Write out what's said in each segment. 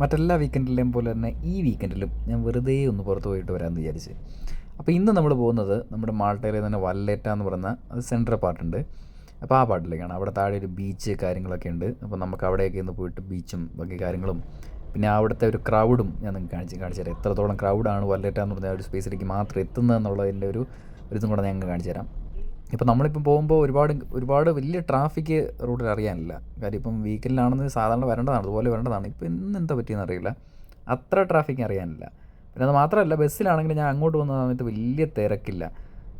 മറ്റെല്ലാ വീക്കെൻഡിലെയും പോലെ തന്നെ ഈ വീക്കെൻഡിലും ഞാൻ വെറുതെ ഒന്ന് പുറത്ത് പോയിട്ട് വരാമെന്ന് വിചാരിച്ച്. അപ്പോൾ ഇന്ന് നമ്മൾ പോകുന്നത് നമ്മുടെ മാൾട്ടയിലെ തന്നെ വല്ലേറ്റ എന്ന് പറയുന്ന അത് സെൻട്രൽ പാർട്ടുണ്ട് അപ്പോൾ ആ പാട്ടിലേക്കാണ്. അവിടെ താഴെ ഒരു ബീച്ച് കാര്യങ്ങളൊക്കെ ഉണ്ട്. അപ്പോൾ നമുക്ക് അവിടെയൊക്കെ ഒന്ന് പോയിട്ട് ബീച്ചും ബാക്കി കാര്യങ്ങളും പിന്നെ അവിടുത്തെ ഒരു ക്രൗഡും ഞാൻ നിങ്ങൾക്ക് കാണിച്ച് കാണിച്ചു തരാം. എത്രത്തോളം ക്രൗഡാണ് വല്ലേറ്റ എന്ന് പറഞ്ഞ ഒരു സ്പേസിലേക്ക് മാത്രം എത്തുന്നത് എന്നുള്ളതിന്റെ ഒരു ഒരു ഇതും കൂടെ ഞാൻ കാണിച്ചു തരാം. ഇപ്പോൾ നമ്മളിപ്പോൾ പോകുമ്പോൾ ഒരുപാട് ഒരുപാട് വലിയ ട്രാഫിക് റൂട്ടിൽ അറിയാനില്ല. കാര്യം ഇപ്പം വീക്കെൻഡിലാണെന്ന് സാധാരണ വരേണ്ടതാണ് അതുപോലെ വരേണ്ടതാണ്. ഇപ്പോൾ ഇന്ന് എന്താ പറ്റിയെന്ന് അറിയില്ല. അത്ര ട്രാഫിക് അറിയാനില്ല. പിന്നെ അത് മാത്രമല്ല ബസ്സിലാണെങ്കിൽ ഞാൻ അങ്ങോട്ട് വന്ന സമയത്ത് വലിയ തിരക്കില്ല.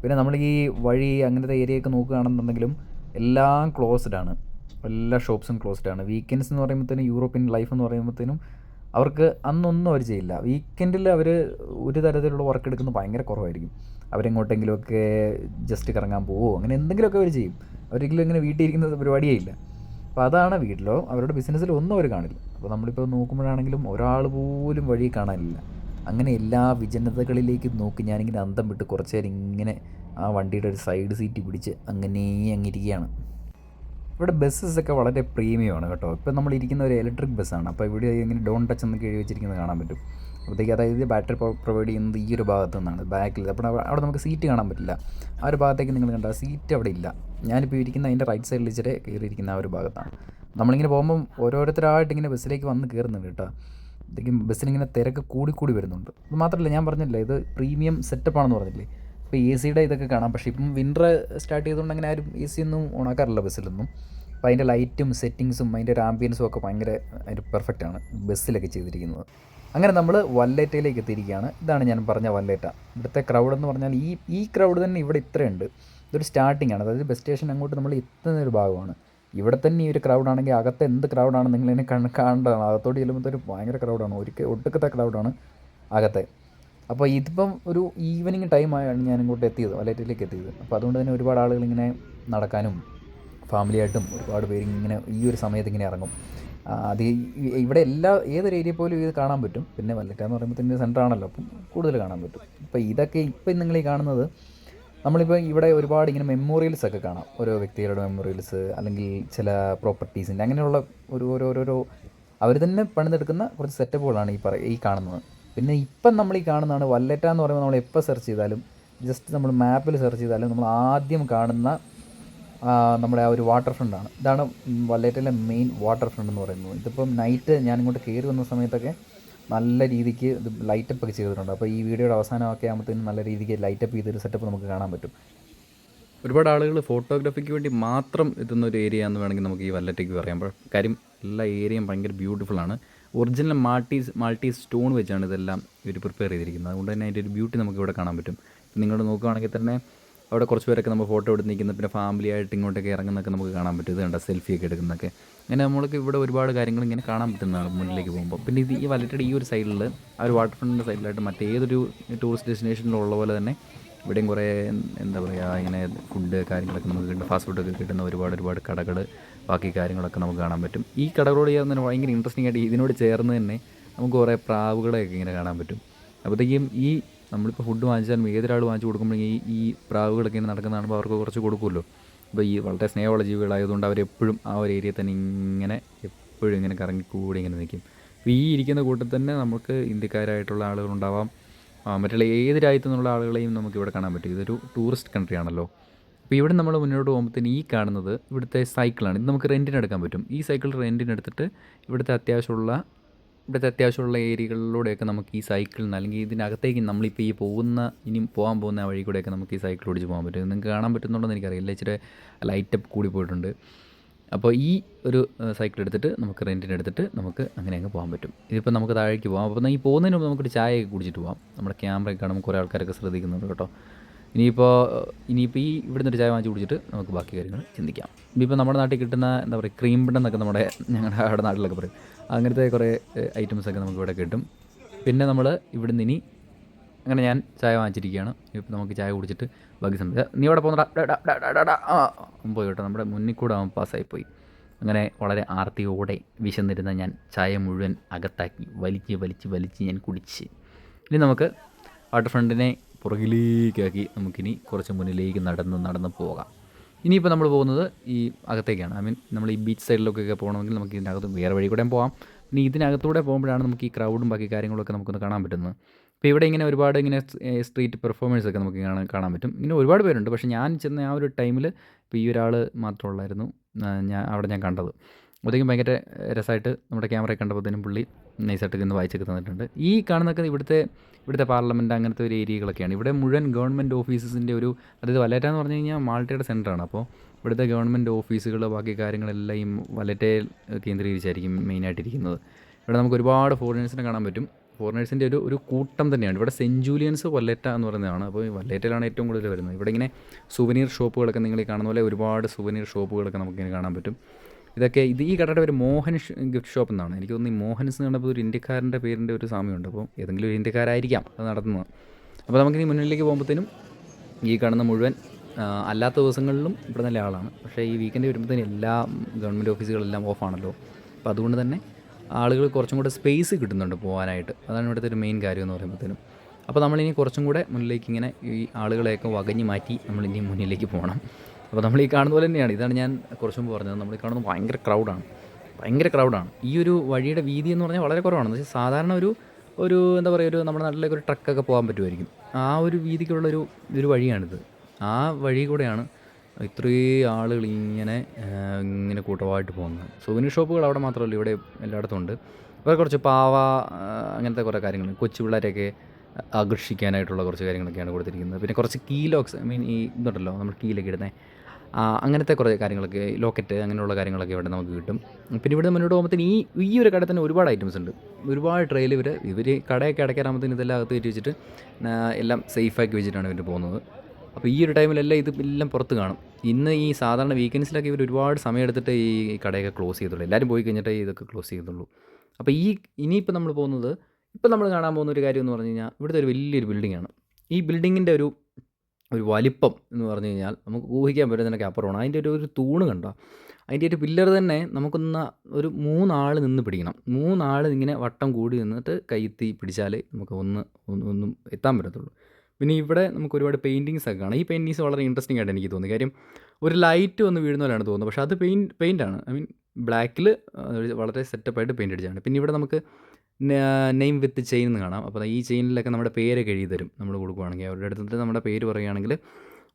പിന്നെ നമ്മൾ ഈ വഴി അങ്ങനത്തെ ഏരിയയൊക്കെ നോക്കുകയാണെന്നുണ്ടെങ്കിലും എല്ലാം ക്ലോസ്ഡ് ആണ്. എല്ലാ ഷോപ്സും ക്ലോസ്ഡ് ആണ്. വീക്കെൻഡ്സ് എന്ന് പറയുമ്പോഴത്തേനും യൂറോപ്യൻ ലൈഫ് എന്ന് പറയുമ്പോഴത്തേനും അവർക്ക് അന്നൊന്നും അവർ ചെയ്യില്ല. വീക്കെൻഡിൽ അവർ ഒരു തരത്തിലുള്ള വർക്ക് എടുക്കുന്നത് ഭയങ്കര കുറവായിരിക്കും. അവരെങ്ങോട്ടെങ്കിലുമൊക്കെ ജസ്റ്റ് കറങ്ങാൻ പോവോ അങ്ങനെ എന്തെങ്കിലുമൊക്കെ അവർ ചെയ്യും. അവരെങ്കിലും ഇങ്ങനെ വീട്ടിൽ ഇരിക്കുന്ന പരിപാടിയേ ഇല്ല. അപ്പോൾ അതാണ് വീട്ടിലോ അവരുടെ ബിസിനസ്സിലോ ഒന്നും അവർ കാണില്ല. അപ്പോൾ നമ്മളിപ്പോൾ നോക്കുമ്പോഴാണെങ്കിലും ഒരാൾ പോലും വഴി കാണാനില്ല. അങ്ങനെ എല്ലാ വിജനതകളിലേക്ക് നോക്കി ഞാനിങ്ങനെ അന്തം വിട്ട് കുറച്ച് നേരം ഇങ്ങനെ ആ വണ്ടിയുടെ ഒരു സൈഡ് സീറ്റ് പിടിച്ച് അങ്ങനെ അങ്ങിരിക്കുകയാണ് ഇവിടെ ബസ്സസ് ഒക്കെ വളരെ പ്രീമിയമാണ് കേട്ടോ. ഇപ്പോൾ നമ്മൾ ഇരിക്കുന്ന ഒരു ഇലക്ട്രിക് ബസ്സാണ് അപ്പോൾ ഇവിടെ ഇങ്ങനെ ഡോൺ ടച്ച് എന്നൊക്കെ എഴുതി വെച്ചിരിക്കുന്നത് കാണാൻ പറ്റും. അപ്പോഴത്തേക്ക് അതായത് ബാറ്ററി പ്രൊവൈഡ് ചെയ്യുന്നത് ഈ ഒരു ഭാഗത്തു നിന്നാണ്. ബാക്കിൽ അപ്പോൾ അവിടെ അവിടെ നമുക്ക് സീറ്റ് കാണാൻ പറ്റില്ല. ആ ഒരു ഭാഗത്തേക്ക് നിങ്ങൾ കണ്ട സീറ്റ് അവിടെ ഇല്ല. ഞാനിപ്പോൾ ഇരിക്കുന്ന അതിന്റെ റൈറ്റ് സൈഡിൽ ഇച്ചിരി കയറിയിരിക്കുന്ന ആ ഒരു ഭാഗത്താണ്. നമ്മളിങ്ങനെ പോകുമ്പം ഓരോരുത്തരായിട്ട് ഇങ്ങനെ ബസ്സിലേക്ക് വന്ന് കയറുന്നുണ്ട് കേട്ടോ. അപ്പോഴത്തേക്കും ബസ്സിനിങ്ങനെ തിരക്ക് കൂടി കൂടി വരുന്നുണ്ട്. അത് മാത്രമല്ല ഞാൻ പറഞ്ഞില്ല ഇത് പ്രീമിയം സെറ്റപ്പാണെന്ന് പറഞ്ഞില്ലേ? ഇപ്പോൾ എ സിയുടെ ഇതൊക്കെ കാണാം. പക്ഷേ ഇപ്പം വിന്റർ സ്റ്റാർട്ട് ചെയ്തുകൊണ്ട് അങ്ങനെ ആരും എ സി ഒന്നും ഓണാക്കാറില്ല ബസ്സിലൊന്നും. അപ്പോൾ അതിന്റെ ലൈറ്റും സെറ്റിങ്സും അതിന്റെ ഒരു ആംബിയൻസും ഒക്കെ ഭയങ്കര അതിന്റെ പെർഫെക്റ്റ് ആണ് ബസ്സിലൊക്കെ ചെയ്തിരിക്കുന്നത്. അങ്ങനെ നമ്മൾ വല്ലേറ്റയിലേക്ക് എത്തിയിരിക്കുകയാണ്. ഇതാണ് ഞാൻ പറഞ്ഞ വല്ലേറ്റ. ഇവിടുത്തെ ക്രൗഡ് എന്ന് പറഞ്ഞാൽ ഈ ഈ ക്രൗഡ് തന്നെ ഇവിടെ ഇത്രയുണ്ട്. ഇതൊരു സ്റ്റാർട്ടിംഗ് ആണ്. അതായത് ബസ് സ്റ്റേഷൻ അങ്ങോട്ട് നമ്മൾ എത്തുന്ന ഒരു ഭാഗമാണ്. ഇവിടെ തന്നെ ഈ ഒരു ക്രൗഡ് ആണെങ്കിൽ അകത്ത് എന്ത് ക്രൗഡാണ് നിങ്ങളതിനെ കണ് കാണേണ്ടതാണ്. അകത്തോട്ട് ചെല്ലുമ്പോൾ ഒരു ഭയങ്കര ക്രൗഡാണ് ഒരിക്കൽ ഒട്ടുക്കത്തെ ക്രൗഡാണ് അകത്തെ. അപ്പോൾ ഇതിപ്പം ഒരു ഈവനിങ് ടൈമായാണ് ഞാൻ ഇങ്ങോട്ട് എത്തിയത് വലയറ്റിലേക്ക് എത്തിയത്. അപ്പോൾ അതുകൊണ്ട് തന്നെ ഒരുപാട് ആളുകൾ ഇങ്ങനെ നടക്കാനും ഫാമിലിയായിട്ടും ഒരുപാട് പേര് ഇങ്ങനെ ഈ ഒരു സമയത്ത് ഇങ്ങനെ ഇറങ്ങും. അത് ഇവിടെ എല്ലാ ഏതൊരു ഏരിയ പോലും ഇത് കാണാൻ പറ്റും. പിന്നെ വല്ലറ്റ എന്ന് പറയുമ്പോൾ സെന്റർ ആണല്ലോ അപ്പം കൂടുതൽ കാണാൻ പറ്റും. അപ്പോൾ ഇതൊക്കെ ഇപ്പം നിങ്ങൾ ഈ കാണുന്നത് നമ്മളിപ്പോൾ ഇവിടെ ഒരുപാട് ഇങ്ങനെ മെമ്മോറിയൽസ് ഒക്കെ കാണാം. ഓരോ വ്യക്തികളുടെ മെമ്മോറിയൽസ് അല്ലെങ്കിൽ ചില പ്രോപ്പർട്ടീസിന്റെ അങ്ങനെയുള്ള ഒരു ഓരോരോരോ അവർ തന്നെ പണിതെടുക്കുന്ന കുറച്ച് സെറ്റപ്പുകളാണ് ഈ പറ ഈ കാണുന്നത്. പിന്നെ ഇപ്പം നമ്മൾ ഈ കാണുന്നതാണ് വല്ലറ്റ എന്ന് പറയുമ്പോൾ നമ്മൾ എപ്പോൾ സെർച്ച് ചെയ്താലും ജസ്റ്റ് നമ്മൾ മാപ്പിൽ സെർച്ച് ചെയ്താലും നമ്മൾ ആദ്യം കാണുന്ന നമ്മുടെ ആ ഒരു വാട്ടർ ഫ്രണ്ടാണ് ഇതാണ് വല്ലേറ്റയിലെ മെയിൻ വാട്ടർ ഫ്രണ്ട് എന്ന് പറയുന്നത്. ഇതിപ്പം നൈറ്റ് ഞാൻ ഇങ്ങോട്ട് കയറി വന്ന സമയത്തൊക്കെ നല്ല രീതിക്ക് ഇത് ലൈറ്റപ്പ് ഒക്കെ ചെയ്തിട്ടുണ്ട്. അപ്പോൾ ഈ വീഡിയോയുടെ അവസാനമൊക്കെ ആകുമ്പോഴത്തേനും നല്ല രീതിക്ക് ലൈറ്റപ്പ് ചെയ്തൊരു സെറ്റപ്പ് നമുക്ക് കാണാൻ പറ്റും. ഒരുപാട് ആളുകൾ ഫോട്ടോഗ്രാഫിക്ക് വേണ്ടി മാത്രം എത്തുന്ന ഒരു ഏരിയ എന്ന് വേണമെങ്കിൽ നമുക്ക് ഈ വല്ലറ്റയ്ക്ക് പറയാം. അപ്പോൾ കാര്യം എല്ലാ ഏരിയയും ഭയങ്കര ബ്യൂട്ടിഫുൾ ആണ്. ഒറിജിനൽ മാൾട്ടീസ് മാൾട്ടീസ് സ്റ്റോൺ വെച്ചാണ് ഇതെല്ലാം ഇവർ പ്രിപ്പയർ ചെയ്തിരിക്കുന്നത്. അതുകൊണ്ട് തന്നെ അതിന്റെ ഒരു ബ്യൂട്ടി നമുക്ക് ഇവിടെ കാണാൻ പറ്റും. നിങ്ങൾ നോക്കുകയാണെങ്കിൽ തന്നെ അവിടെ കുറച്ച് പേരൊക്കെ നമ്മൾ ഫോട്ടോ എടുത്ത് നിൽക്കുന്ന. പിന്നെ ഫാമിലി ആയിട്ട് ഇങ്ങോട്ടൊക്കെ ഇറങ്ങുന്നൊക്കെ നമുക്ക് കാണാൻ പറ്റും. ഇത് കണ്ട? സെൽഫിയൊക്കെ എടുക്കുന്നൊക്കെ അങ്ങനെ നമ്മൾക്ക് ഇവിടെ ഒരുപാട് കാര്യങ്ങൾ ഇങ്ങനെ കാണാൻ പറ്റുന്നതാണ് മുന്നിലേക്ക് പോകുമ്പോൾ. പിന്നെ ഇത് ഈ വലറ്റയുടെ ഈ ഒരു സൈഡിൽ ആ ഒരു വാട്ടർ ഫ്രണ്ടിന്റെ സൈഡിലായിട്ട് മറ്റേതൊരു ടൂറിസ്റ്റ് ഡെസ്റ്റിനേഷനിലുള്ള പോലെ തന്നെ ഇവിടെയും കുറേ എന്താ പറയുക ഇങ്ങനെ ഫുഡ് കാര്യങ്ങളൊക്കെ നമുക്ക് കിട്ടുന്ന ഫാസ്റ്റ് ഫുഡൊക്കെ കിട്ടുന്ന ഒരുപാട് ഒരുപാട് കടകൾ ബാക്കി കാര്യങ്ങളൊക്കെ നമുക്ക് കാണാൻ പറ്റും. ഈ കടകളോട് ചേർന്ന് തന്നെ ഭയങ്കര ഇൻട്രസ്റ്റിംഗ് ആയിട്ട് ഇതിനോട് ചേർന്ന് തന്നെ നമുക്ക് കുറേ പ്രാവുകളെയൊക്കെ ഇങ്ങനെ കാണാൻ പറ്റും. അപ്പോഴത്തേക്കും ഈ നമ്മളിപ്പോൾ ഫുഡ് വാങ്ങിച്ചാലും ഏതൊരാൾ വാങ്ങിച്ചു കൊടുക്കുമ്പോഴേക്കും ഈ ഈ പ്രാവുകളൊക്കെ ഇങ്ങനെ നടക്കുന്ന കാണുമ്പോൾ അവർക്ക് കുറച്ച് കൊടുക്കുമല്ലോ. അപ്പോൾ ഈ വളരെ സ്നേഹമുള്ള ജീവികളായതുകൊണ്ട് അവരെപ്പോഴും ആ ഒരു ഏരിയയിൽ തന്നെ ഇങ്ങനെ എപ്പോഴും ഇങ്ങനെ കറങ്ങിക്കൂടി ഇങ്ങനെ നിൽക്കും. അപ്പോൾ ഈ ഇരിക്കുന്ന കൂട്ടത്തിൽ തന്നെ നമുക്ക് ഇന്ത്യക്കാരായിട്ടുള്ള ആളുകളുണ്ടാവാം. മറ്റുള്ള ഏത് രാജ്യത്തു നിന്നുള്ള ആളുകളെയും നമുക്ക് ഇവിടെ കാണാൻ പറ്റും. ഇതൊരു ടൂറിസ്റ്റ് കൺട്രി ആണല്ലോ. അപ്പോൾ ഇവിടെ നമ്മൾ മുന്നോട്ട് പോകുമ്പോഴത്തേന് ഈ കാണുന്നത് ഇവിടുത്തെ സൈക്കിളാണ്. ഇത് നമുക്ക് റെന്റിന് എടുക്കാൻ പറ്റും. ഈ സൈക്കിൾ റെന്റിന് എടുത്തിട്ട് ഇവിടുത്തെ അത്യാവശ്യമുള്ള ഇവിടുത്തെ അത്യാവശ്യമുള്ള ഏരിയകളിലൂടെയൊക്കെ നമുക്ക് ഈ സൈക്കിളിൽ നിന്ന് അല്ലെങ്കിൽ ഇതിനകത്തേക്ക് നമ്മളിപ്പോൾ ഈ പോകുന്ന ഇനി പോകാൻ പോകുന്ന വഴി കൂടെയൊക്കെ നമുക്ക് ഈ സൈക്കിൾ ഓടിച്ച് പോകാൻ പറ്റും. നിങ്ങൾക്ക് കാണാൻ പറ്റുന്നുണ്ടോയെന്ന് എനിക്കറിയില്ല. ഇച്ചിരി ലൈറ്റപ്പ് കൂടി പോയിട്ടുണ്ട്. അപ്പോൾ ഈ ഒരു സൈക്കിൾ എടുത്തിട്ട് നമുക്ക് റെന്റിന് എടുത്തിട്ട് നമുക്ക് അങ്ങനെ അങ്ങ് പോകാൻ പറ്റും. ഇതിപ്പോൾ നമുക്ക് താഴേക്ക് പോകാം. അപ്പോൾ ഈ പോകുന്നതിന് മുമ്പ് നമുക്കൊരു ചായയൊക്കെ കുടിച്ചിട്ട് പോകാം. നമ്മുടെ ക്യാമറയൊക്കെ കാണുമ്പോൾ കുറേ ആൾക്കാരൊക്കെ ശ്രദ്ധിക്കുന്നുണ്ട് കേട്ടോ. ഇനിയിപ്പോൾ ഇനിയിപ്പോൾ ഈ ഇവിടുന്ന് ഒരു ചായ വാങ്ങിച്ച് കുടിച്ചിട്ട് നമുക്ക് ബാക്കി കാര്യങ്ങൾ ചിന്തിക്കാം. ഇനിയിപ്പോൾ നമ്മുടെ നാട്ടിൽ കിട്ടുന്ന എന്താ പറയുക ക്രീം ബൺ എന്നൊക്കെ നമ്മുടെ ഞങ്ങളുടെ അവിടെ നാട്ടിലൊക്കെ പറയും. അങ്ങനത്തെ കുറേ ഐറ്റംസൊക്കെ നമുക്ക് ഇവിടെ കിട്ടും. പിന്നെ നമ്മൾ ഇവിടുന്ന് ഇനി അങ്ങനെ ഞാൻ ചായ വാങ്ങിച്ചിരിക്കുകയാണ്. ഇപ്പോൾ നമുക്ക് ചായ കുടിച്ചിട്ട് ബാക്കി സംബന്ധിച്ച നീ അവിടെ പോകുന്നടാ പോയി കേട്ടോ. നമ്മുടെ മുന്നിൽ കൂടെ അവൻ പാസ്സായിപ്പോയി അങ്ങനെ വളരെ ആർത്തിയോടെ വിശന്നിരുന്ന ഞാൻ ചായ മുഴുവൻ അകത്താക്കി വലിച്ച് വലിച്ച് വലിച്ച് ഞാൻ കുടിച്ച്. ഇനി നമുക്ക് വാട്ടർ ഫ്രണ്ടിനെ പുറകിലേക്കാക്കി നമുക്കിനി കുറച്ച് മുന്നിലേക്ക് നടന്ന് നടന്ന് പോകാം. ഇനിയിപ്പോൾ നമ്മൾ പോകുന്നത് ഈ അകത്തേക്കാണ്. ഐ മീൻ നമ്മൾ ഈ ബീച്ച് സൈഡിലൊക്കെ പോകണമെങ്കിൽ നമുക്ക് ഇതിനകത്ത് വേറെ വഴി കൂടെ പോകാം. ഇനി ഇതിനകത്തൂടെ പോകുമ്പോഴാണ് നമുക്ക് ഈ ക്രൗഡും ബാക്കി കാര്യങ്ങളൊക്കെ നമുക്കൊന്ന് കാണാൻ പറ്റുന്നത്. അപ്പോൾ ഇവിടെ ഇങ്ങനെ ഒരുപാട് ഇങ്ങനെ സ്ട്രീറ്റ് പെർഫോമൻസ് ഒക്കെ നമുക്ക് കാണാൻ കാണാൻ പറ്റും. ഇങ്ങനെ ഒരുപാട് പേരുണ്ട്. പക്ഷേ ഞാൻ ചെന്ന ആ ഒരു ടൈമിൽ ഇപ്പോൾ ഈ ഒരാൾ മാത്രമുള്ളായിരുന്നു ഞാൻ അവിടെ ഞാൻ കണ്ടത്. അപ്പോഴത്തേക്കും ഭയങ്കര രസമായിട്ട് നമ്മുടെ ക്യാമറ കണ്ടപ്പോഴത്തേനും പുള്ളി നൈസായിട്ട് ഇന്ന് വായിച്ചൊക്കെ തന്നിട്ടുണ്ട്. ഈ കാണുന്നൊക്കെ ഇവിടുത്തെ ഇവിടുത്തെ പാർലമെന്റ് അങ്ങനത്തെ ഒരു ഏരിയകളൊക്കെയാണ് ഇവിടെ മുഴുവൻ ഗവൺമെന്റ് ഓഫീസസിന്റെ ഒരു അതായത് വലറ്റ എന്ന് പറഞ്ഞു കഴിഞ്ഞാൽ മാൾട്ടയുടെ സെന്ററാണ് അപ്പോൾ ഇവിടുത്തെ ഗവൺമെന്റ് ഓഫീസുകൾ ബാക്കി കാര്യങ്ങളെല്ലാം ഈ വലറ്റയിൽ കേന്ദ്രീകരിച്ചായിരിക്കും മെയിനായിട്ടിരിക്കുന്നത് ഇവിടെ നമുക്ക് ഒരുപാട് ഫോറിനേഴ്സിനെ കാണാൻ പറ്റും. ഫോറിനേഴ്സിന്റെ ഒരു ഒരു കൂട്ടം തന്നെയാണ്. ഇവിടെ സെന്റ് ജൂലിയൻസ് വല്ലറ്റ എന്ന് പറയുന്നതാണ്. അപ്പോൾ വല്ലേറ്റയിലാണ് ഏറ്റവും കൂടുതൽ വരുന്നത്. ഇവിടെ ഇങ്ങനെ സുവനീർ ഷോപ്പുകളൊക്കെ നിങ്ങൾ കാണുന്ന പോലെ ഒരുപാട് സുവനീർ ഷോപ്പുകളൊക്കെ നമുക്കിങ്ങനെ കാണാൻ പറ്റും. ഇതൊക്കെ ഇത് ഈ കടയുടെ പേര് മോഹൻ ഗിഫ്റ്റ് ഷോപ്പ് എന്നാണ്. എനിക്ക് തോന്നുന്നു ഈ മോഹൻസ് എന്ന് കണ്ടപ്പോൾ ഒരു ഇന്ത്യക്കാരന്റെ പേരിന്റെ ഒരു സാമ്യമുണ്ട്. അപ്പോൾ ഏതെങ്കിലും ഒരു ഇന്ത്യക്കാരായിരിക്കാം അത് നടത്തുന്നത്. അപ്പോൾ നമുക്കിനി മുന്നിലേക്ക് പോകുമ്പോഴത്തേനും ഈ കാണുന്ന മുഴുവൻ അല്ലാത്ത ദിവസങ്ങളിലും ഇവിടെ നല്ല ആളാണ്. പക്ഷേ ഈ വീക്കെൻഡ് വരുമ്പോഴത്തേനും എല്ലാ ഗവൺമെന്റ് ഓഫീസുകളെല്ലാം ഓഫാണല്ലോ അപ്പോൾ അതുകൊണ്ട് തന്നെ ആളുകൾ കുറച്ചും കൂടെ സ്പേസ് കിട്ടുന്നുണ്ട് പോകാനായിട്ട് അതാണ് ഇവിടുത്തെ ഒരു മെയിൻ കാര്യം എന്ന് പറയുമ്പോഴത്തേനും അപ്പോൾ നമ്മളിനി കുറച്ചും കൂടെ മുന്നിലേക്ക് ഇങ്ങനെ ഈ ആളുകളെയൊക്കെ വകഞ്ഞ് മാറ്റി നമ്മളിനി മുന്നിലേക്ക് പോകണം. അപ്പോൾ നമ്മൾ ഈ കാണുന്ന പോലെ തന്നെയാണ്. ഇതാണ് ഞാൻ കുറച്ച് മുമ്പ് പറഞ്ഞത്. നമ്മൾ ഈ കാണുന്നത് ഭയങ്കര ക്രൗഡാണ് ഭയങ്കര ക്രൗഡാണ് ഈ ഒരു വഴിയുടെ വീതി എന്ന് പറഞ്ഞാൽ വളരെ കുറവാണ്. എന്ന് വെച്ചാൽ സാധാരണ ഒരു ഒരു എന്താ പറയുക ഒരു നമ്മുടെ നാട്ടിലേക്ക് ഒരു ട്രക്കൊക്കെ പോകാൻ പറ്റുമായിരിക്കും. ആ ഒരു വീതിക്കുള്ളൊരു ഒരു വഴിയാണിത്. ആ വഴി കൂടെയാണ് ഇത്രയും ആളുകൾ ഇങ്ങനെ ഇങ്ങനെ കൂട്ടമായിട്ട് പോകുന്നത്. സുവനീർ ഷോപ്പുകൾ അവിടെ മാത്രമല്ല ഇവിടെ എല്ലായിടത്തും ഉണ്ട്. ഇവിടെ കുറച്ച് പാവ അങ്ങനത്തെ കുറേ കാര്യങ്ങൾ കൊച്ചു പിള്ളേരെയൊക്കെ ആകർഷിക്കാനായിട്ടുള്ള കുറച്ച് കാര്യങ്ങളൊക്കെയാണ് കൊടുത്തിരിക്കുന്നത്. പിന്നെ കുറച്ച് കീലോക്സ് ഐ മീൻ ഈ ഇതുണ്ടല്ലോ നമ്മൾ കീലൊക്കെ ഇടുന്നത് അങ്ങനത്തെ കുറേ കാര്യങ്ങളൊക്കെ ലോക്കറ്റ് അങ്ങനെയുള്ള കാര്യങ്ങളൊക്കെ ഇവിടെ നമുക്ക് കിട്ടും. പിന്നെ ഇവിടെ മുന്നോട്ട് പോകുമ്പോഴത്തേന് ഈ ഈ ഒരു കട തന്നെ ഒരുപാട് ഐറ്റംസ് ഉണ്ട്. ഒരുപാട് ട്രെയിൽ ഇവർ ഇവർ കടയൊക്കെ അടയ്ക്കാറാകുമ്പോഴത്തേന് ഇതെല്ലാം അകത്ത് കയറ്റി വെച്ചിട്ട് എല്ലാം സേഫാക്കി വെച്ചിട്ടാണ് ഇവർ പോകുന്നത്. അപ്പോൾ ഈ ഒരു ടൈമിലെല്ലാം ഇത് എല്ലാം പുറത്ത് കാണും. ഇന്ന് ഈ സാധാരണ വീക്കെൻഡ്സിലൊക്കെ ഇവർ ഒരുപാട് സമയം എടുത്തിട്ട് ഈ കടയൊക്കെ ക്ലോസ് ചെയ്തുള്ളൂ എല്ലാവരും പോയി കഴിഞ്ഞിട്ടേ ഇതൊക്കെ ക്ലോസ് ചെയ്തുള്ളൂ അപ്പോൾ ഈ ഇനിയിപ്പോൾ നമ്മൾ പോകുന്നത് ഇപ്പോൾ നമ്മൾ കാണാൻ പോകുന്ന ഒരു കാര്യം എന്ന് പറഞ്ഞു കഴിഞ്ഞാൽ ഇവിടുത്തെ ഒരു വലിയൊരു ബിൽഡിങ്ങാണ് ഈ ബിൽഡിങ്ങിന്റെ ഒരു ഒരു വലിപ്പം എന്ന് പറഞ്ഞു കഴിഞ്ഞാൽ നമുക്ക് ഊഹിക്കാൻ പറ്റുന്നതിനൊക്കെ അപ്പുറമാണ്. അതിന്റെ ഒരു ഒരു തൂണ് കണ്ടോ? അതിന്റെ ഒരു പില്ലർ തന്നെ നമുക്കൊന്ന് ഒരു മൂന്നാൾ നിന്ന് പിടിക്കണം. മൂന്നാൾ ഇങ്ങനെ വട്ടം കൂടി നിന്നിട്ട് കൈത്തി പിടിച്ചാലേ നമുക്ക് ഒന്ന് ഒന്ന് എത്താൻ പറ്റത്തുള്ളൂ. പിന്നെ ഇവിടെ നമുക്ക് ഒരുപാട് പെയിന്റിങ്സ് ഒക്കെ കാണാം. ഈ പെയിന്റിങ്സ് വളരെ ഇൻട്രസ്റ്റിംഗ് ആയിട്ട് എനിക്ക് തോന്നി. കാര്യം ഒരു ലൈറ്റ് വന്ന് വീഴുന്ന പോലെയാണ് തോന്നുന്നത്. പക്ഷേ അത് പെയിന്റ് പെയിന്റാണ് ഐ മീൻ ബ്ലാക്കിൽ വളരെ സെറ്റപ്പായിട്ട് പെയിന്റ് അടിച്ചാണ് പിന്നെ ഇവിടെ നമുക്ക് നെയിം വിത്ത് ചെയിൻ എന്ന് കാണാം. അപ്പോൾ ഈ ചെയിനിലൊക്കെ നമ്മുടെ പേരൊക്കെ എഴുതി തരും നമ്മൾ കൊടുക്കുകയാണെങ്കിൽ അവരുടെ അടുത്തിട്ട് നമ്മുടെ പേര് പറയുകയാണെങ്കിൽ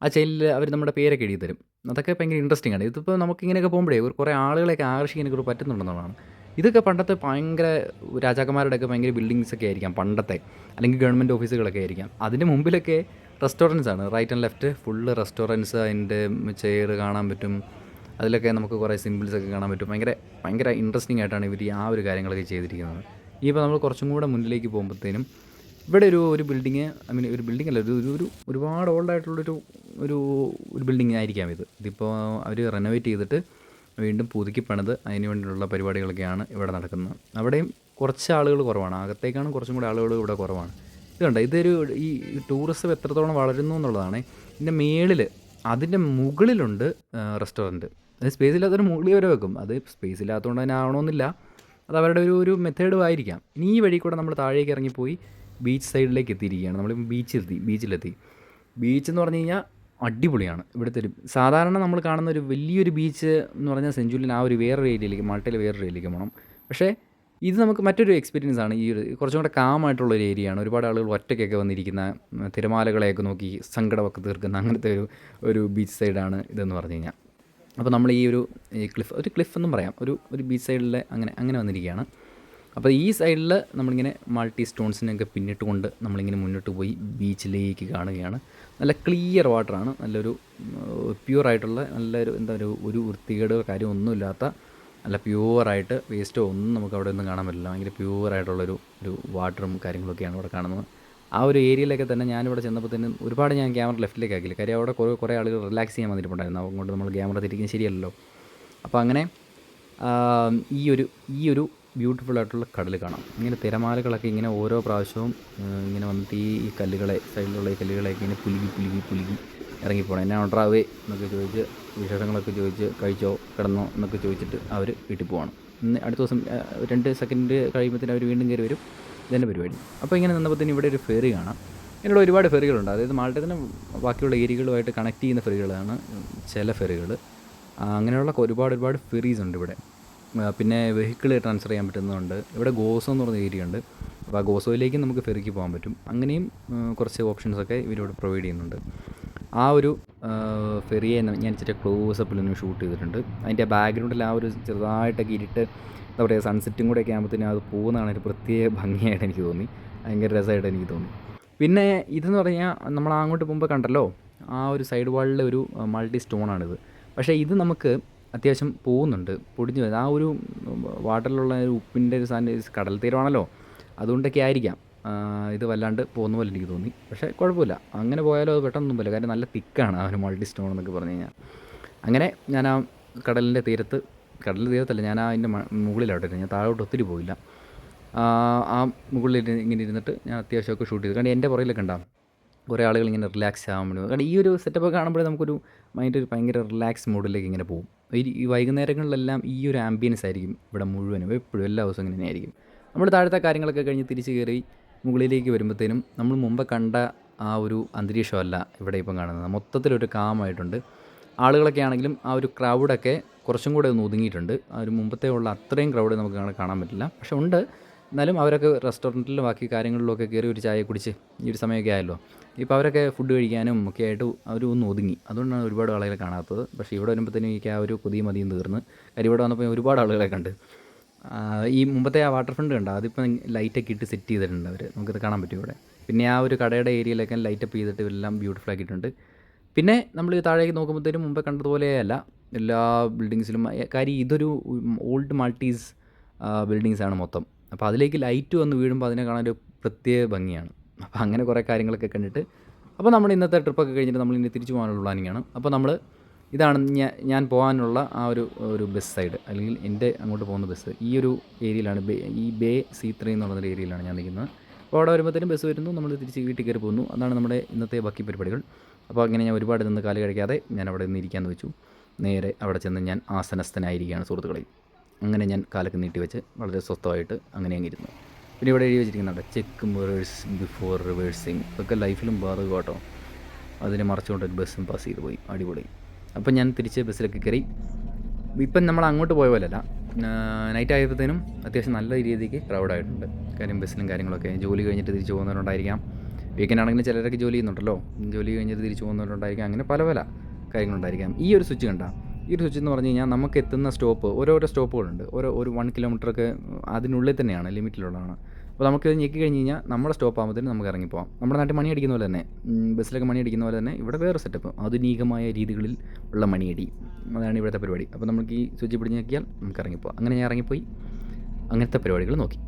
ആ ചെയിനിൽ അവർ നമ്മുടെ പേരൊക്കെ എഴുതി തരും. അതൊക്കെ ഭയങ്കര ഇൻട്രസ്റ്റിംഗ് ആണ്. ഇതിപ്പോൾ നമുക്ക് ഇങ്ങനെയൊക്കെ പോകുമ്പോഴേ ഒരു കുറേ ആളുകളെയൊക്കെ ആകർഷിക്കാനൊക്കെ പറ്റുന്നുണ്ടെന്നുള്ളതാണ്. ഇതൊക്കെ പണ്ടത്തെ ഭയങ്കര രാജാക്കന്മാരുടെയൊക്കെ ഭയങ്കര ബിൽഡിങ്സ് ഒക്കെ ആയിരിക്കാം പണ്ടത്തെ. അല്ലെങ്കിൽ ഗവൺമെന്റ് ഓഫീസുകളൊക്കെ ആയിരിക്കാം. അതിന്റെ മുമ്പിലൊക്കെ റെസ്റ്റോറന്റ്സ് ആണ്. Right and left full restaurants അതിന്റെ ചെയർ കാണാൻ പറ്റും. അതിലൊക്കെ നമുക്ക് കുറേ സിമ്പിൾസ് ഒക്കെ കാണാൻ പറ്റും. ഭയങ്കര ഭയങ്കര ഇൻട്രസ്റ്റിംഗ് ആയിട്ടാണ് ഇവർ ആ ഒരു കാര്യങ്ങളൊക്കെ ചെയ്തിരിക്കുന്നത്. ഇപ്പോൾ നമ്മൾ കുറച്ചും കൂടെ മുന്നിലേക്ക് പോകുമ്പോഴത്തേനും ഇവിടെ ഒരു ഒരു ബിൽഡിങ് ഐ മീൻ ഒരു ബിൽഡിംഗ് അല്ല ഒരു ഒരു ഒരു ഒരുപാട് ഓൾഡായിട്ടുള്ളൊരു ഒരു ഒരു ബിൽഡിംഗ് ആയിരിക്കാം ഇത്. ഇതിപ്പോൾ അവർ റെനോവേറ്റ് ചെയ്തിട്ട് വീണ്ടും പുതുക്കി പണിത് അതിന് വേണ്ടിയുള്ള പരിപാടികളൊക്കെയാണ് ഇവിടെ നടക്കുന്നത്. അവിടെയും കുറച്ച് ആളുകൾ കുറവാണ്. അകത്തേക്കാണ് കുറച്ചും കൂടി ആളുകൾ ഇവിടെ കുറവാണ്. ഇത് കണ്ട? ഇതൊരു ഈ ടൂറിസം എത്രത്തോളം വളരുന്നു എന്നുള്ളതാണ്. ഇതിന്റെ മേളിൽ അതിന്റെ മുകളിലുണ്ട് റെസ്റ്റോറന്റ് അത് സ്പേസ് ഇല്ലാത്തൊരു മുകളിൽ വരെ വെക്കും. അത് സ്പേസ് ഇല്ലാത്തതുകൊണ്ട് തന്നെ ആവണമെന്നില്ല അത് അവരുടെ ഒരു ഒരു മെത്തേഡും ആയിരിക്കാം. ഇനി ഈ വഴി കൂടെ നമ്മൾ താഴേക്ക് ഇറങ്ങിപ്പോയി ബീച്ച് സൈഡിലേക്ക് എത്തിയിരിക്കുകയാണ്. നമ്മൾ ബീച്ചിലെത്തി ബീച്ചിലെത്തി ബീച്ച് എന്ന് പറഞ്ഞു കഴിഞ്ഞാൽ അടിപൊളിയാണ്. ഇവിടുത്തെ ഒരു സാധാരണ നമ്മൾ കാണുന്ന ഒരു വലിയൊരു ബീച്ച് എന്ന് പറഞ്ഞാൽ സെഞ്ചുറിയിൽ ആ ഒരു വേറൊരു ഏരിയയിലേക്ക് മാൾട്ടയിൽ വേറൊരു ഏരിയയിലേക്ക് പോകണം. പക്ഷേ ഇത് നമുക്ക് മറ്റൊരു എക്സ്പീരിയൻസ് ആണ്. ഈ ഒരു കുറച്ചും കൂടെ കാമായിട്ടുള്ള ഒരു ഏരിയയാണ് ഒരുപാട് ആളുകൾ ഒറ്റയ്ക്കൊക്കെ വന്നിരിക്കുന്ന തിരമാലകളെയൊക്കെ നോക്കി സങ്കടമൊക്കെ തീർക്കുന്ന അങ്ങനത്തെ ഒരു ഒരു ബീച്ച് സൈഡാണ് ഇതെന്ന് പറഞ്ഞു കഴിഞ്ഞാൽ. അപ്പോൾ നമ്മൾ ഈ ഒരു ഈ ക്ലിഫ് ഒരു ക്ലിഫ് എന്നും പറയാം. ഒരു ഒരു ബീച്ച് സൈഡിലെ അങ്ങനെ അങ്ങനെ വന്നിരിക്കുകയാണ്. അപ്പോൾ ഈ സൈഡിൽ നമ്മളിങ്ങനെ മൾട്ടി സ്റ്റോൺസിനൊക്കെ പിന്നിട്ട് കൊണ്ട് നമ്മളിങ്ങനെ മുന്നോട്ട് പോയി ബീച്ചിലേക്ക് കാണുകയാണ്. നല്ല ക്ലിയർ വാട്ടറാണ് നല്ലൊരു പ്യുവറായിട്ടുള്ള നല്ലൊരു എന്താ ഒരു ഒരു വൃത്തികേട് കാര്യം ഒന്നുമില്ലാത്ത നല്ല പ്യുവറായിട്ട് വേസ്റ്റോ ഒന്നും നമുക്ക് അവിടെ ഒന്നും കാണാൻ പറ്റില്ല. ഭയങ്കര പ്യുവറായിട്ടുള്ളൊരു ഒരു വാട്ടറും കാര്യങ്ങളൊക്കെയാണ് ഇവിടെ കാണുന്നത്. ആ ഒരു ഏരിയയിലൊക്കെ തന്നെ ഞാനിവിടെ തന്നെ ഒരുപാട് ഞാൻ ക്യാമറ ലെഫ്റ്റിലേക്ക് ആക്കില്ല കാര്യം അവിടെ കുറേ കുറേ ആളുകൾ റിലാക്സ് ചെയ്യാൻ വന്നിട്ടുണ്ടായിരുന്നു. അതുകൊണ്ട് നമ്മൾ ക്യാമറ തിരിക്കുന്നത് ശരിയല്ലല്ലോ. അപ്പോൾ അങ്ങനെ ഈ ഒരു ഈ ഒരു ബ്യൂട്ടിഫുൾ ആയിട്ടുള്ള കടൽ കാണാം. ഇങ്ങനെ തിരമാലകളൊക്കെ ഇങ്ങനെ ഓരോ പ്രാവശ്യവും ഇങ്ങനെ വന്നിട്ട് ഈ കല്ലുകളെ സൈഡിലുള്ള ഈ കല്ലുകളെയൊക്കെ ഇങ്ങനെ പുലുകി പുലുകി പുലുകി ഇറങ്ങിപ്പോണം. എന്നെ ഉണ്ടാവേ എന്നൊക്കെ ചോദിച്ച് വിശേഷങ്ങളൊക്കെ ചോദിച്ച് കഴിച്ചോ കിടന്നോ എന്നൊക്കെ ചോദിച്ചിട്ട് അവർ വീട്ടിൽ പോവാണ്. അടുത്ത ദിവസം രണ്ട് സെക്കൻഡ് കഴിയുമ്പോഴത്തേന് അവർ വീണ്ടും കയറി വരും. ഇതന്നെ പരിപാടി. അപ്പോൾ ഇങ്ങനെ നിന്നപ്പോഴത്തേന് ഇവിടെ ഒരു ഫെറി കാണാം. ഇതിലൂടെ ഒരുപാട് ഫെറികളുണ്ട് അതായത് മാൾട്ടത്തിന് ബാക്കിയുള്ള ഏരിയകളുമായിട്ട് കണക്ട് ചെയ്യുന്ന ഫെറികളാണ് ചില ഫെറികൾ അങ്ങനെയുള്ള ഒരുപാട് ഒരുപാട് ഫെറീസ് ഉണ്ട് ഇവിടെ. പിന്നെ വെഹിക്കിൾ ട്രാൻസ്ഫർ ചെയ്യാൻ പറ്റുന്നതുണ്ട്. ഇവിടെ ഗോസോ എന്ന് പറഞ്ഞ ഏരിയ ഉണ്ട്. അപ്പോൾ ആ ഗോസോയിലേക്കും നമുക്ക് ഫെറിക്ക് പോകാൻ പറ്റും. അങ്ങനെയും കുറച്ച് ഓപ്ഷൻസൊക്കെ ഇവരിവിടെ പ്രൊവൈഡ് ചെയ്യുന്നുണ്ട്. ആ ഒരു ഫെറിയെ ഞാൻ ഇച്ചിരി ക്ലോസപ്പിൽ നിന്ന് ഷൂട്ട് ചെയ്തിട്ടുണ്ട്. അതിന്റെ ബാക്ക്ഗ്രൗണ്ടിൽ ആ ഒരു ചെറുതായിട്ടൊക്കെ ഇരുട്ട് എന്താ പറയുക സൺസെറ്റും കൂടെ ഒക്കെ ആകുമ്പോഴത്തേനും അത് പോകുന്നതാണ് ഒരു പ്രത്യേക ഭംഗിയായിട്ട് എനിക്ക് തോന്നി. ഭയങ്കര രസമായിട്ട് എനിക്ക് തോന്നി. പിന്നെ ഇതെന്ന് പറഞ്ഞാൽ നമ്മൾ അങ്ങോട്ട് പോകുമ്പോൾ കണ്ടല്ലോ ആ ഒരു സൈഡ് വാളിലെ ഒരു മൾട്ടി സ്റ്റോണാണിത് പക്ഷേ ഇത് നമുക്ക് അത്യാവശ്യം പോകുന്നുണ്ട് പൊടിഞ്ഞു വരുന്നത് ആ ഒരു വാട്ടറിലുള്ള ഒരു ഉപ്പിന്റെ ഒരു സാധനം കടൽ തീരമാണല്ലോ അതുകൊണ്ടൊക്കെ ആയിരിക്കാം. ഇത് വല്ലാണ്ട് പോകുന്ന പോലെ എനിക്ക് തോന്നി. പക്ഷേ കുഴപ്പമില്ല. അങ്ങനെ പോയാലും അത് പെട്ടെന്നൊന്നും പോലെ കാര്യം നല്ല തിക്കാണ് ഒരു മൾട്ടി സ്റ്റോൺ എന്നൊക്കെ പറഞ്ഞു കഴിഞ്ഞാൽ. അങ്ങനെ ഞാൻ ആ കടലിന്റെ തീരത്ത് കടലിന്റെ തീരത്തല്ല ഞാൻ ആ അതിന്റെ മുകളിലോട്ട് ഞാൻ താഴോട്ട് ഒത്തിരി പോയില്ല. ആ, മുകളിൽ ഇങ്ങനെ ഇരുന്നിട്ട് ഞാൻ അത്യാവശ്യമൊക്കെ ഷൂട്ട് ചെയ്തു. കാരണം എന്റെ പുറകിലൊക്കെ ഉണ്ടാകും കുറേ ആളുകൾ ഇങ്ങനെ റിലാക്സ് ആകാൻ വേണ്ടി കാരണം ഈ ഒരു സെറ്റപ്പ് കാണുമ്പോഴേ നമുക്കൊരു മൈൻഡ് ഒരു ഭയങ്കര റിലാക്സ് മൂഡിലേക്ക് ഇങ്ങനെ പോകും. ഈ വൈകുന്നേരങ്ങളിലെല്ലാം ഈ ഒരു ആംബിയൻസ് ആയിരിക്കും ഇവിടെ മുഴുവനും. എപ്പോഴും എല്ലാ ദിവസവും ഇങ്ങനെ ആയിരിക്കും നമ്മൾ താഴത്തെ കാര്യങ്ങളൊക്കെ കഴിഞ്ഞ് തിരിച്ച് കയറി മുകളിലേക്ക് വരുമ്പോഴത്തേനും നമ്മൾ മുമ്പ് കണ്ട ആ ഒരു അന്തരീക്ഷമല്ല ഇവിടെ ഇപ്പം കാണുന്നത്. മൊത്തത്തിലൊരു കാമായിട്ടുണ്ട്. ആളുകളൊക്കെ ആണെങ്കിലും ആ ഒരു ക്രൗഡൊക്കെ കുറച്ചും കൂടെ ഒന്ന് ഒതുങ്ങിയിട്ടുണ്ട്. ആ ഒരു മുമ്പത്തെ ഉള്ള അത്രയും ക്രൗഡ് നമുക്ക് കാണാൻ പറ്റില്ല. പക്ഷെ ഉണ്ട്. എന്നാലും അവരൊക്കെ റെസ്റ്റോറന്റിലും ബാക്കി കാര്യങ്ങളിലൊക്കെ കയറി ഒരു ചായ കുടിച്ച് ഈ ഒരു സമയമൊക്കെ ആയല്ലോ. ഇപ്പോൾ അവരൊക്കെ ഫുഡ് കഴിക്കാനും ഒക്കെ ആയിട്ട് അവർ ഒന്ന് ഒതുങ്ങി. അതുകൊണ്ടാണ് ഒരുപാട് ആളുകളെ കാണാത്തത്. പക്ഷേ ഇവിടെ വരുമ്പോഴത്തേനും എനിക്ക് ആ ഒരു കൊതിയും മതിയും തീർന്ന്. കാര്യം ഇവിടെ വന്നപ്പോൾ ഒരുപാട് ആളുകളെ കണ്ട്. ഈ മുമ്പത്തെ ആ വാട്ടർ ഫ്രണ്ട് കണ്ടോ? അതിപ്പോൾ ലൈറ്റൊക്കെ ഇട്ട് സെറ്റ് ചെയ്തിട്ടുണ്ട് അവർ നമുക്കത് കാണാൻ പറ്റും ഇവിടെ. പിന്നെ ആ ഒരു കടയുടെ ഏരിയയിലൊക്കെ ലൈറ്റപ്പ് ചെയ്തിട്ട് എല്ലാം ബ്യൂട്ടിഫുൾ ആക്കിയിട്ടുണ്ട്. പിന്നെ നമ്മൾ താഴേക്ക് നോക്കുമ്പോഴത്തേനും മുമ്പേ കണ്ടതുപോലെയല്ല. എല്ലാ ബിൽഡിങ്സിലും കാര്യം ഇതൊരു ഓൾഡ് മൾട്ടീസ് ബിൽഡിങ്സ് ആണ് മൊത്തം. അപ്പോൾ അതിലേക്ക് ലൈറ്റ് വന്ന് വീഴുമ്പോൾ അതിനെ കാണാൻ ഒരു പ്രത്യേക ഭംഗിയാണ്. അപ്പോൾ അങ്ങനെ കുറേ കാര്യങ്ങളൊക്കെ കണ്ടിട്ട്. അപ്പോൾ നമ്മൾ ഇന്നത്തെ ട്രിപ്പൊക്കെ കഴിഞ്ഞിട്ട് നമ്മൾ ഇനി തിരിച്ചു പോകാനുള്ള പ്ലാനിങ്ങാണ് അപ്പോൾ നമ്മൾ ഇതാണ് ഞാൻ ഞാൻ പോകാനുള്ള ആ ഒരു ഒരു ബസ് സൈഡ് അല്ലെങ്കിൽ എന്റെ അങ്ങോട്ട് പോകുന്ന ബസ് ഈ ഒരു ഏരിയയിലാണ് ബേ ഈ ബേ സി ത്രീ എന്ന് പറയുന്ന ഏരിയയിലാണ് ഞാൻ നിൽക്കുന്നത്. അപ്പോൾ അവിടെ വരുമ്പോഴത്തേനും ബസ് വരുന്നു. നമ്മൾ തിരിച്ച് വീട്ടിൽ കയറി പോകുന്നു. അതാണ് നമ്മുടെ ഇന്നത്തെ ബാക്കി പരിപാടികൾ. അപ്പോൾ അങ്ങനെ ഞാൻ ഒരുപാട് നിന്ന് കാൽ കഴിക്കാതെ ഞാൻ അവിടെ നിന്ന് ഇരിക്കാമെന്ന് വെച്ചു. നേരെ അവിടെ ചെന്ന് ഞാൻ ആസനസ്ഥനായിരിക്കുകയാണ് സുഹൃത്തുക്കളെ അങ്ങനെ ഞാൻ കാലൊക്കെ നീട്ടി വെച്ച് വളരെ സ്വസ്ഥമായിട്ട് അങ്ങനെ അങ്ങ് ഇരുന്നു. പിന്നെ ഇവിടെ എഴുതി വെച്ചിരിക്കുന്നുണ്ട് ചെക്ക് മിറേഴ്സ് ബിഫോർ റിവേഴ്സിങ് ഇതൊക്കെ ലൈഫിലും ബാധകമാട്ടോ. അതിനെ മറച്ചുകൊണ്ട് ബസ്സും പാസ് ചെയ്ത് പോയി. അടിപൊളി. അപ്പം ഞാൻ തിരിച്ച് ബസ്സിലൊക്കെ കയറി. ഇപ്പം നമ്മൾ അങ്ങോട്ട് പോയ പോലെയല്ല. നൈറ്റ് ആയപ്പോഴത്തേനും അത്യാവശ്യം നല്ല രീതിക്ക് ക്രൗഡായിട്ടുണ്ട് കാര്യം ബസ്സിലും കാര്യങ്ങളൊക്കെ. ജോലി കഴിഞ്ഞിട്ട് തിരിച്ച് പോകുന്നവരുണ്ടായിരിക്കാം. വീക്കെൻഡ് ആണെങ്കിലും ചിലരൊക്കെ ജോലി ചെയ്യുന്നുണ്ടല്ലോ. ജോലി കഴിഞ്ഞിട്ട് തിരിച്ച് പോകുന്നവരുണ്ടായിരിക്കാം. അങ്ങനെ പല പല കാര്യങ്ങളുണ്ടായിരിക്കാം. ഈ ഒരു സ്വിച്ച് കണ്ട. ഈ ഒരു സ്വിച്ച് എന്ന് പറഞ്ഞു കഴിഞ്ഞാൽ നമുക്ക് എത്തുന്ന സ്റ്റോപ്പ് ഓരോരോ സ്റ്റോപ്പുകളുണ്ട് ഓരോ ഒരു വൺ കിലോമീറ്ററൊക്കെ അതിനുള്ളിൽ തന്നെയാണ് ലിമിറ്റിലുള്ളതാണ് അപ്പോൾ നമുക്ക് ഇത് ഞെക്കി കഴിഞ്ഞ് കഴിഞ്ഞാൽ നമ്മുടെ സ്റ്റോപ്പ് ആകുമ്പോഴത്തേനും നമുക്ക് ഇറങ്ങിപ്പോവാം നമ്മുടെ നാട്ടിൽ മണി അടിക്കുന്ന പോലെ തന്നെ ബസ്സിലൊക്കെ മണി അടിക്കുന്ന പോലെ തന്നെ ഇവിടെ വേറെ സെറ്റപ്പ് ആധുനികമായ രീതികളിൽ ഉള്ള മണിയടി. അതാണ് ഇവിടുത്തെ പരിപാടി. അപ്പോൾ നമുക്ക് ഈ സ്വിച്ച് പിടിച്ച് ഞെക്കിയാൽ നമുക്ക് ഇറങ്ങിപ്പോവാം അങ്ങനെ ഞാൻ ഇറങ്ങിപ്പോയി. അങ്ങനത്തെ പരിപാടികൾ നോക്കി.